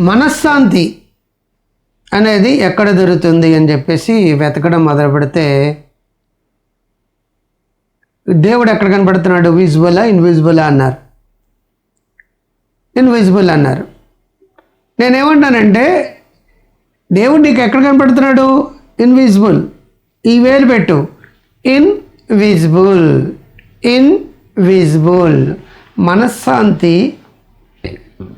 మనశ్శాంతి అనేది ఎక్కడ దొరుకుతుంది అని చెప్పేసి వెతకడం మొదలు పెడితే దేవుడు ఎక్కడ కనపడుతున్నాడు విజిబులా ఇన్విజిబులా అన్నారు. ఇన్విజిబుల్ అన్నారు. నేనేమంటానంటే దేవుడు నీకు ఎక్కడ కనపడుతున్నాడు ఇన్విజిబుల్ ఈ వేలు పెట్టు. ఇన్విజిబుల్ ఇన్విజిబుల్ మనశ్శాంతి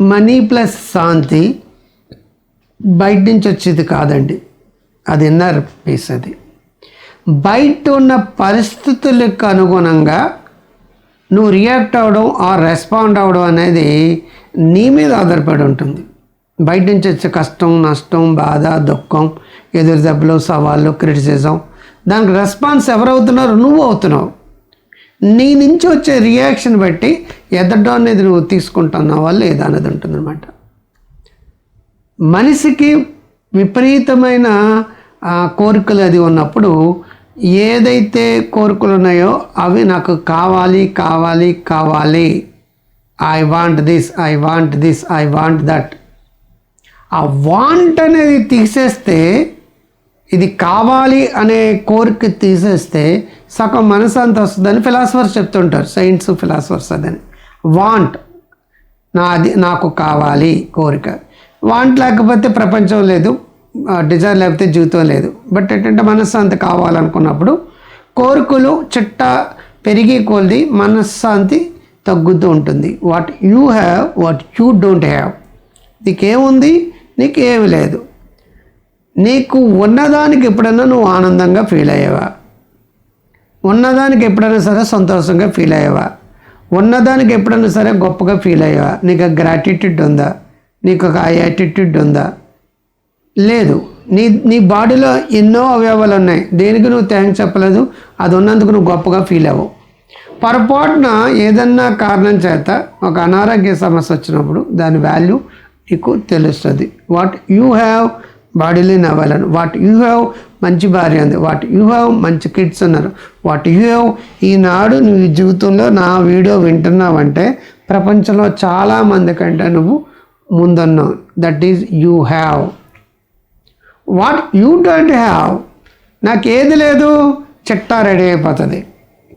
మనీ ప్లస్ శాంతి బయట నుంచి వచ్చేది కాదండి. అది ఇన్నర్ పీస్ అది. బయట ఉన్న పరిస్థితులకు అనుగుణంగా నువ్వు రియాక్ట్ అవ్వడం ఆ రెస్పాండ్ అవ్వడం అనేది నీ మీద ఆధారపడి ఉంటుంది. బయట నుంచి వచ్చే కష్టం నష్టం బాధ దుఃఖం ఎదురు దెబ్బలు సవాళ్ళు క్రిటిసిజం దానికి రెస్పాన్స్ ఎవరవుతున్నారు? నువ్వు అవుతున్నావు. నీ నుంచి వచ్చే రియాక్షన్ బట్టి ఎదడం అనేది నువ్వు తీసుకుంటున్నావా లేదా అనేది ఉంటుందన్నమాట. మనిషికి విపరీతమైన కోరికలు అది ఉన్నప్పుడు ఏదైతే కోరికలు ఉన్నాయో అవి నాకు కావాలి కావాలి కావాలి. I want this I want this I want that ఆ వాంట్ అనేది తీసేస్తే ఇది కావాలి అనే కోరిక తీసేస్తే సగం మనసు అంత వస్తుందని ఫిలాసఫర్స్ చెప్తుంటారు. సైన్స్ ఫిలాసఫర్స్ అదని వాంట్ నాది నాకు కావాలి కోరిక. వాంట్ లేకపోతే ప్రపంచం లేదు డిజైర్ లేకపోతే జీవితం లేదు. బట్ ఏంటంటే మనశ్శాంతి కావాలనుకున్నప్పుడు కోరికలు చిట్ట పెరిగి కొలిది మనశ్శాంతి తగ్గుతూ ఉంటుంది. What you have what you don't have నీకేముంది? నీకేమి లేదు. నీకు ఉన్నదానికి ఎప్పుడైనా నువ్వు ఆనందంగా ఫీల్ అయ్యావా? ఉన్నదానికి ఎప్పుడైనా సరే సంతోషంగా ఫీల్ అయ్యావా? ఉన్నదానికి ఎప్పుడైనా సరే గొప్పగా ఫీల్ అయ్యావా? నీకు ఆ గ్రాటిట్యూడ్ ఉందా? నీకు ఒక యాటిట్యూడ్ ఉందా? లేదు. నీ నీ బాడీలో ఎన్నో అవయవాలు ఉన్నాయి. దేనికి నువ్వు థ్యాంక్స్ చెప్పలేదు? అది ఉన్నందుకు నువ్వు గొప్పగా ఫీల్ అవ్వవు. పొరపాటున ఏదన్నా కారణం చేత ఒక అనారోగ్య సమస్య వచ్చినప్పుడు దాని వాల్యూ నీకు తెలుస్తుంది. వాట్ యూ హ్యావ్ బాడీలో నవ్వాలను. వాట్ యూ హ్యావ్ మంచి భార్య ఉంది వాట్ యూ హ్యావ్ మంచి కిడ్స్ ఉన్నారు వాట్ యూ హ్యావ్ ఈనాడు నువ్వు ఈ జీవితంలో నా వీడియో వింటున్నావంటే ప్రపంచంలో చాలామంది కంటే నువ్వు ముందున్నావు. That is you have what you don't have నాకు ఏది లేదు చిట్టా రెడీ అయిపోతుంది.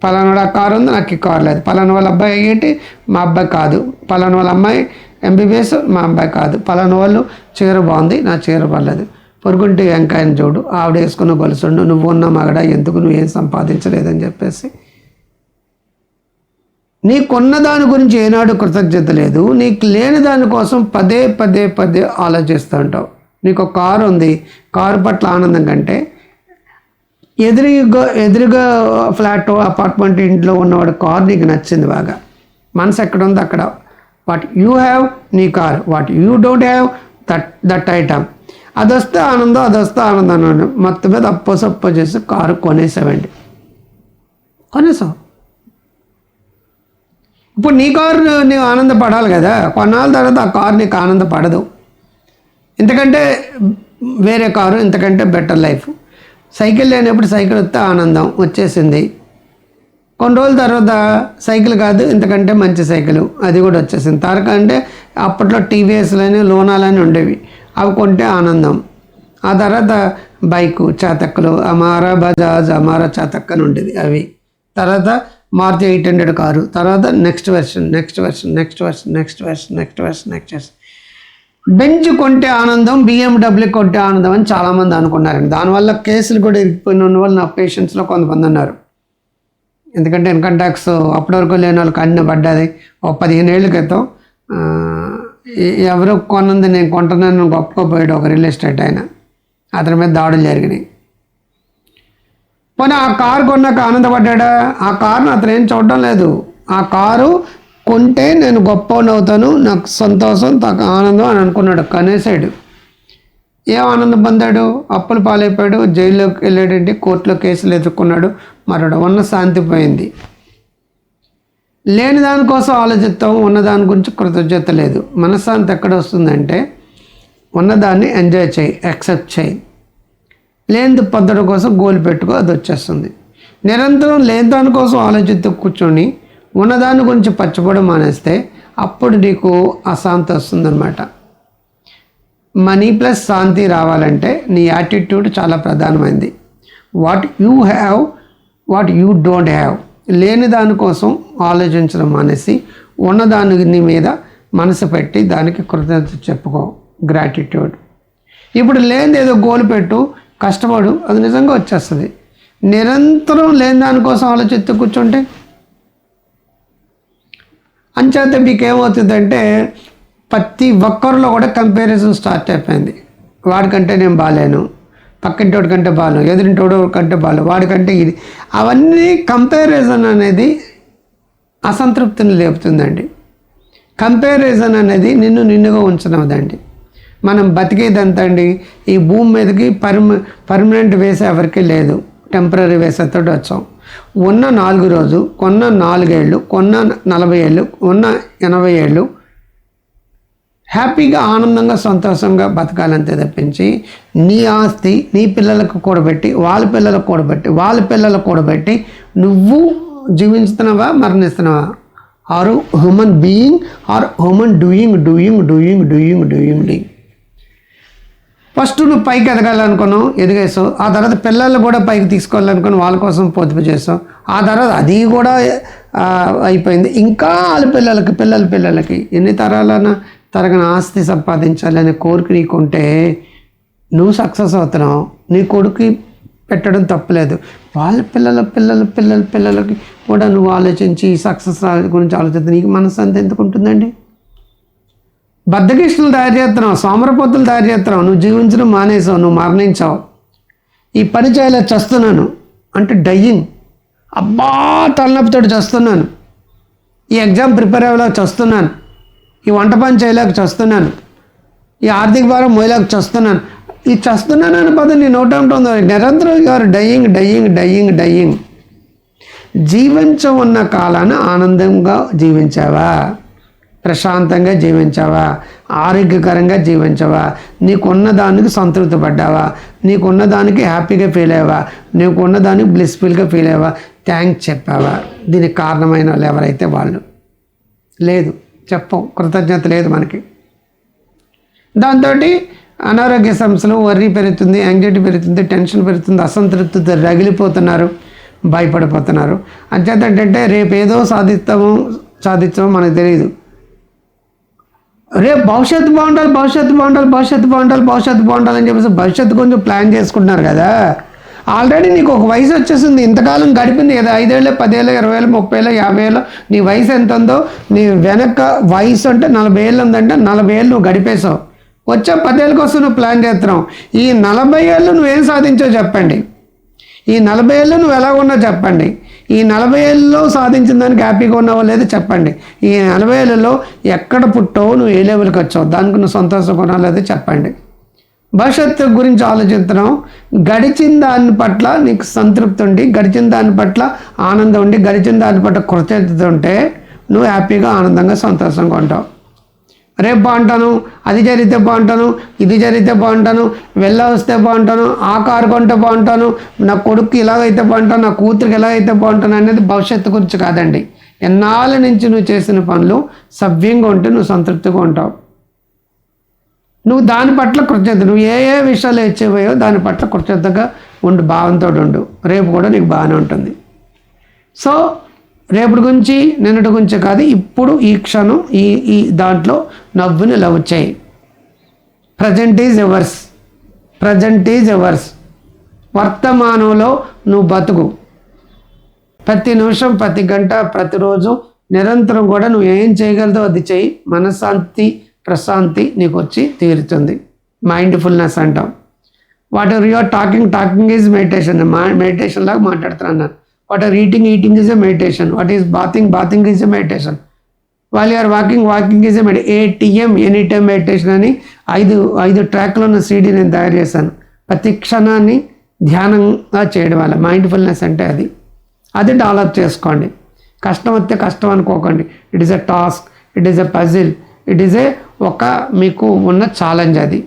పలానా కారు ఉంది నాకు ఈ కారు లేదు. పలానా వాళ్ళ అబ్బాయి ఏంటి? మా అబ్బాయి కాదు. పలానా వాళ్ళ అమ్మాయి ఎంబీబీఎస్ మా అబ్బాయి కాదు. పలానా వాళ్ళు చీర బాగుంది నా చీర పర్లేదు. పొరుగుంటి వెంకాయని చూడు ఆవిడ వేసుకున్న గొలుసుండు నువ్వు ఉన్న మగడ ఎందుకు నువ్వు ఏం సంపాదించలేదని చెప్పేసి. నీకున్న దాని గురించి ఏనాడు కృతజ్ఞత లేదు. నీకు లేని దానికోసం పదే పదే పదే ఆలోచిస్తూ ఉంటావు. నీకు ఒక కారు ఉంది. కారు పట్ల ఆనందం కంటే ఎదురుగా ఎదురుగా ఫ్లాట్ అపార్ట్మెంట్ ఇంట్లో ఉన్నవాడు కార్ నీకు నచ్చింది బాగా. మనసు ఎక్కడుందో అక్కడ. వాట్ యూ హ్యావ్ నీ car what you don't have that that item. అది వస్తే ఆనందం అది వస్తే ఆనందం అన్నాడు. మొత్తం మీద అప్పో సప్పో చేసి కారు కొనేసావండి. కొనేసావు? ఇప్పుడు నీ కారు నీవు ఆనందపడాలి కదా? కొన్నాళ్ళ తర్వాత ఆ కారు నీకు ఆనందపడదు. ఎందుకంటే వేరే కారు ఇంతకంటే బెటర్ లైఫ్. సైకిల్ లేనప్పుడు సైకిల్ వస్తే ఆనందం వచ్చేసింది. కొన్ని రోజుల తర్వాత సైకిల్ కాదు ఇంతకంటే మంచి సైకిల్. అది కూడా వచ్చేసింది. తారక అంటే అప్పట్లో టీవీఎస్లని లోనాలని ఉండేవి. అవి కొంటే ఆనందం. ఆ తర్వాత బైకు చాతక్కలు అమారా బజాజ్ అమారా చాతక్క అని ఉండేది అవి. తర్వాత మారుతి ఎయిట్ హండ్రెడ్ కారు. తర్వాత next version next version next version next version next version next version. Benz కొంటే ఆనందం బిఎండబ్ల్యూ కొంటే ఆనందం అని చాలామంది అనుకున్నారండి. దానివల్ల కేసులు కూడా ఇరిగిపోయిన వాళ్ళు నా పేషెంట్స్లో కొంతమంది ఉన్నారు. ఎందుకంటే ఇన్కమ్ ట్యాక్స్ అప్పటి వరకు లేని వాళ్ళకి అన్ని పడ్డది. ఒక పదిహేను ఏళ్ళ క్రితం ఎవరు కొన్నది నేను కొంటున్నాను గొప్పగా పోయాడు ఒక రియల్ ఎస్టేట్ ఆయన. అతని మీద దాడులు జరిగినాయి. పోనీ ఆ కారు కొన్నాక ఆనందపడ్డా ఆ కారును అతను ఏం చూడడం లేదు. ఆ కారు కొంటే నేను గొప్ప అవుతాను నాకు సంతోషం నాకు ఆనందం అని అనుకున్నాడు కనేసాడు ఏం ఆనందం పొందాడు? అప్పులు పాలైపోయాడు. జైల్లోకి వెళ్ళాడంటే కోర్టులో కేసులు ఎదుర్కొన్నాడు. మరొకడు ఉన్న శాంతి పోయింది. లేని దానికోసం ఆలోచిస్తాం. ఉన్న దాని గురించి కృతజ్ఞత లేదు. మనశ్శాంతి ఎక్కడ వస్తుందంటే ఉన్నదాన్ని ఎంజాయ్ చేయి యాక్సెప్ట్ చేయి. లేనిది పొందడం కోసం గోల్ పెట్టుకో అది వచ్చేస్తుంది. నిరంతరం లేని దానికోసం ఆలోచిస్తూ కూర్చొని ఉన్నదాని గురించి పచ్చిపోవడం మానేస్తే అప్పుడు నీకు అశాంతి వస్తుందన్నమాట. మనీ ప్లస్ శాంతి రావాలంటే నీ యాటిట్యూడ్ చాలా ప్రధానమైంది. What you have what you don't have. లేని దానికోసం ఆలోచించడం మానేసి ఉన్న దాని మీద మనసు పెట్టి దానికి కృతజ్ఞత చెప్పుకో. గ్రాటిట్యూడ్. ఇప్పుడు లేనిది ఏదో గోలు పెట్టు కష్టపడు అది నిజంగా వచ్చేస్తుంది. నిరంతరం లేని దానికోసం ఆలోచిస్తూ కూర్చుంటే అంచేత మీకేమవుతుందంటే ప్రతి ఒక్కరిలో కూడా కంపారిజన్ స్టార్ట్ అయిపోయింది. వాడికంటే నేను బాగాలేను. పక్కింటోడి కంటే బాగాను ఎదురింటోడు కంటే బాగాలు వాడికంటే ఇది. అవన్నీ కంపారిజన్ అనేది అసంతృప్తిని లేపుతుందండి. కంపారిజన్ అనేది నిన్ను నిన్నుగా ఉంచనవదండి మనం బతికేదంతా అండి. ఈ భూమి మీదకి పర్మ పర్మనెంట్ వేసే ఎవరికి లేదు. టెంపరీ వేసేతో వచ్చాం. ఉన్న నాలుగు రోజు కొన్న నాలుగేళ్ళు కొన్న నలభై ఏళ్ళు ఉన్న ఎనభై ఏళ్ళు హ్యాపీగా ఆనందంగా సంతోషంగా బతకాలంతే తప్పించి నీ ఆస్తి నీ పిల్లలకు కూడబెట్టి వాళ్ళ పిల్లలకు కూడబెట్టి వాళ్ళ పిల్లలకు కూడబెట్టి నువ్వు జీవించుతున్నావా మరణిస్తున్నావా? Are human being or human doing doing doing doing doing doing first నువ్వు పైకి ఎదగాలనుకున్నావు ఎదిగేసావు. ఆ తర్వాత పిల్లలు కూడా పైకి తీసుకోవాలనుకుని వాళ్ళ కోసం పొదుపు చేసావు. ఆ తర్వాత అది కూడా అయిపోయింది. ఇంకా వాళ్ళ పిల్లలకి పిల్లల పిల్లలకి ఎన్ని తరాలన్నా తరగని ఆస్తి సంపాదించాలనే కోరిక నీకుంటే నువ్వు సక్సెస్ అవుతున్నావు. నీ కొడుకు పెట్టడం తప్పులేదు. వాళ్ళ పిల్లల పిల్లల పిల్లల పిల్లలకి కూడా నువ్వు ఆలోచించి సక్సెస్ గురించి ఆలోచిస్తే నీకు మనసు అంత ఎందుకు ఉంటుందండి? బద్దకిష్టులు తయారు చేస్తున్నావు సోమరపోతులు తయారు చేస్తున్నావు నువ్వు జీవించడం మానేసావు నువ్వు మరణించావు. ఈ పని చేయలే చస్తున్నాను. అంటే డయ్యింగ్. అబ్బా తలనొప్పితో చస్తున్నాను. ఈ ఎగ్జామ్ ప్రిపేర్ అయ్యేలా చస్తున్నాను. ఈ వంట పని చేయలేక చస్తున్నాను. ఈ ఆర్థిక భారం మోయలేక చస్తున్నాను. ఈ చస్తున్నాను అనే పదం నేను నోట ఉంటుంది నిరంతరం గారు డయింగ్ డయింగ్ డయ్యింగ్ డయింగ్ జీవించ ఉన్న కాలాన ఆనందంగా జీవించావా? ప్రశాంతంగా జీవించావా? ఆరోగ్యకరంగా జీవించావా? నీకున్న దానికి సంతృప్తి పడ్డావా? నీకున్న దానికి హ్యాపీగా ఫీల్ అయ్యావా? నీకున్న దానికి బ్లిస్ఫుల్గా ఫీల్ అయ్యావా? థ్యాంక్స్ చెప్పావా? దీనికి కారణమైన వాళ్ళు ఎవరైతే వాళ్ళు? లేదు. చెప్పం. కృతజ్ఞత లేదు మనకి. దాంతో అనారోగ్య సమస్యలు వర్రీ పెరుగుతుంది యాంగ్జైటీ పెరుగుతుంది టెన్షన్ పెరుగుతుంది అసంతృప్తితో రగిలిపోతున్నారు భయపడిపోతున్నారు. అంచేత ఏంటంటే రేపు ఏదో సాధిస్తాము సాధిస్తామో మనకు తెలియదు రేపు భవిష్యత్తు బాగుండాలి భవిష్యత్తు బాగుండాలి భవిష్యత్తు బాగుండాలి భవిష్యత్తు బాగుండాలి అని చెప్పేసి భవిష్యత్తు కొంచెం ప్లాన్ చేసుకుంటున్నారు కదా. ఆల్రెడీ నీకు ఒక వయసు వచ్చేసింది. ఇంతకాలం గడిపింది ఏదో ఐదేళ్ళు పదేళ్ళు ఇరవై ఏళ్ళు ముప్పై ఏళ్ళు యాభై ఏళ్ళు నీ వయసు ఎంత ఉందో నీ వెనక వయసు అంటే నలభై ఏళ్ళు ఉందంటే నలభై ఏళ్ళు నువ్వు గడిపేశావు. వచ్చే పదేళ్ళ కోసం నువ్వు ప్లాన్ చేస్తున్నావు. ఈ నలభై ఏళ్ళు నువ్వేం సాధించావు చెప్పండి. ఈ నలభై ఏళ్ళు నువ్వు ఎలా ఉన్నావు చెప్పండి. ఈ నలభై ఏళ్ళలో సాధించిన దానికి హ్యాపీగా ఉన్నావో లేదో చెప్పండి. ఈ నలభై ఏళ్ళలో ఎక్కడ పుట్టావు నువ్వు ఏ లెవెల్కి వచ్చావు. దానికి నువ్వు సంతోషంగా ఉన్నావు లేదో చెప్పండి. భవిష్యత్తు గురించి ఆలోచించడం గడిచిన దాని పట్ల నీకు సంతృప్తి ఉండి గడిచిన దాని పట్ల ఆనందం ఉండి గడిచిన దాని పట్ల కృతజ్ఞత ఉంటే నువ్వు హ్యాపీగా ఆనందంగా సంతోషంగా ఉంటావు. రేపు బాగుంటాను అది జరిగితే బాగుంటాను ఇది జరిగితే బాగుంటాను వెళ్ళ వస్తే బాగుంటాను ఆ కారు కొంటే బాగుంటాను నా కొడుకు ఇలాగైతే బాగుంటాను నా కూతురికి ఎలాగైతే బాగుంటాను అనేది భవిష్యత్తు గురించి కాదండి. ఎన్నాళ్ళ నుంచి నువ్వు చేసిన పనులు సవ్యంగా ఉంటే నువ్వు సంతృప్తిగా ఉంటావు. నువ్వు దాని పట్ల కృతజ్ఞత నువ్వు ఏ ఏ విషయాలు ఇచ్చేవయో దాని పట్ల కృతజ్ఞతగా ఉండు భావంతో ఉండు. రేపు కూడా నీకు బాగానే ఉంటుంది. సో రేపటి గురించి నిన్నటి గురించి కాదు ఇప్పుడు ఈ క్షణం ఈ ఈ దాంట్లో నవ్వుని లవ్ చేయి. Present is ever's present is ever's వర్తమానంలో నువ్వు బతుకు. ప్రతి నిమిషం ప్రతి గంట ప్రతిరోజు నిరంతరం కూడా నువ్వు ఏం చేయగలదో అది చేయి. మనశ్శాంతి ప్రశాంతి నీకు వచ్చి తీరుతుంది. మైండ్ఫుల్నెస్ అంటాం. What are your talking talking is meditation మా మెడిటేషన్ లాగా మాట్లాడుతున్నాను. What are eating eating is a meditation what is bathing bathing is a meditation వాళ్ళు are walking walking is a meditation any time meditation అని ఐదు ఐదు ట్రాక్లో ఉన్న CD నేను తయారు చేశాను. ప్రతి క్షణాన్ని ధ్యానంగా చేయడం వల్ల మైండ్ఫుల్నెస్ అంటే అది. అది డెవలప్ చేసుకోండి. కష్టం వస్తే కష్టం అనుకోకండి. It is a task it is a puzzle it is a ఒక మీకు ఉన్న ఛాలెంజ్ అది.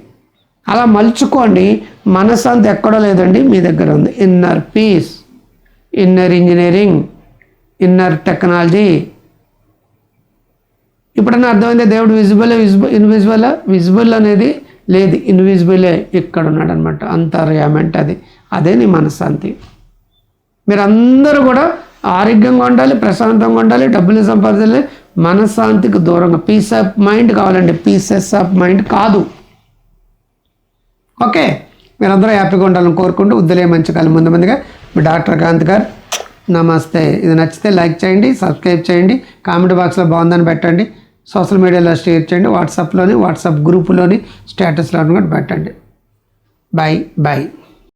అలా మలుచుకోండి మనశ్శాంతి ఎక్కడో లేదండి మీ దగ్గర ఉంది. Inner peace inner engineering inner technology ఇప్పుడన్నా అర్థమైంది? దేవుడు విజిబుల్ విజిబుల్ ఇన్విజిబుల్ విజిబుల్ అనేది లేదు. ఇన్విజిబులే ఇక్కడ ఉన్నాడు అనమాట అంతర్యామి అది. అదే నీ మనశ్శాంతి. మీరందరూ కూడా ఆరోగ్యంగా ఉండాలి ప్రశాంతంగా ఉండాలి డబ్బులు సంపాదించాలి. మనశ్శాంతికి దూరంగా. పీస్ ఆఫ్ మైండ్ కావాలండి. పీసెస్ ఆఫ్ మైండ్ కాదు. ఓకే మీరందరూ హ్యాపీగా ఉండాలని కోరుకుంటూ ఉద్దులే మంచి కాలం ముందు ముందుగా మీ డాక్టర్ కాంత్ గారు. నమస్తే. ఇది నచ్చితే లైక్ చేయండి సబ్స్క్రైబ్ చేయండి కామెంట్ బాక్స్లో బాగుందని పెట్టండి సోషల్ మీడియాలో షేర్ చేయండి వాట్సాప్లోని వాట్సాప్ గ్రూపులోని స్టేటస్లోని కూడా పెట్టండి. Bye bye